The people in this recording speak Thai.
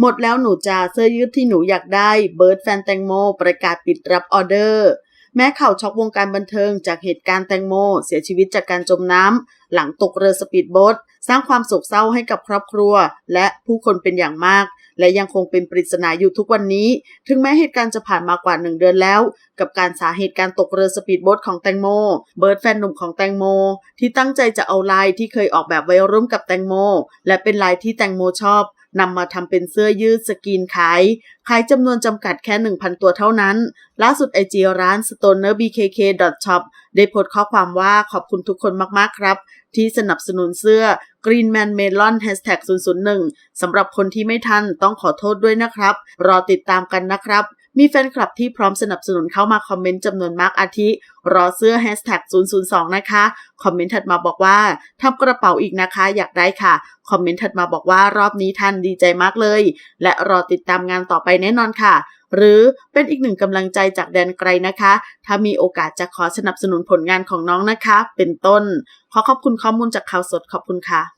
หมดแล้วหนูจ่าเสื้อยืดที่หนูอยากได้เบิร์ดแฟนแตงโม ประกาศปิดรับออเดอร์ แม้ข่าวช็อกวงการบันเทิงจากเหตุการณ์แตงโม เสียชีวิตจากการจมน้ำหลังตกเรือสปีดโบ๊ทสร้างความโศกเศร้าให้กับครอบครัว และผู้คนเป็นอย่างมาก และยังคงเป็นปริศนาอยู่ทุกวันนี้ ถึงแม้เหตุการณ์จะผ่านมากว่าหนึ่งเดือนแล้ว กับการสาเหตุการตกเรือสปีดโบ๊ทของแตงโม เบิร์ดแฟนหนุ่มของแตงโม ที่ตั้งใจจะเอาลายที่เคยออกแบบไว้ร่วมกับแตงโม และเป็นลายที่แตงโมชอบ นำมาทำเป็นเสื้อยืดสกรีนขาย ขายจำนวนจำกัดแค่ 1,000 ตัวเท่านั้น ล่าสุดไอจีร้าน stonerbkk.shop ได้โพสต์ข้อความว่าขอบคุณทุกคนมาก ๆ ครับ ที่สนับสนุนเสื้อ Greenman Melon Hashtag 001สำหรับคนที่ไม่ทันต้องขอโทษด้วยนะครับ รอติดตามกันนะครับ มีแฟนคลับที่พร้อมสนับสนุนเข้ามาคอมเมนต์จำนวนมากอาทิ รอเสื้อ Hashtag 002 นะคะ คอมเมนต์ถัดมาบอกว่าทำกระเป๋าอีกนะคะ อยากได้ค่ะ คอมเมนต์ถัดมาบอกว่ารอบนี้ท่านดีใจมากเลย และรอติดตามงานต่อไปแน่นอนค่ะหรือเป็นอีกหนึ่งกำลังใจจากแดนไกลนะคะ ถ้ามีโอกาสจะขอสนับสนุนผลงานของน้องนะคะ เป็นต้น ขอขอบคุณข้อมูลจากข่าวสดขอบคุณค่ะ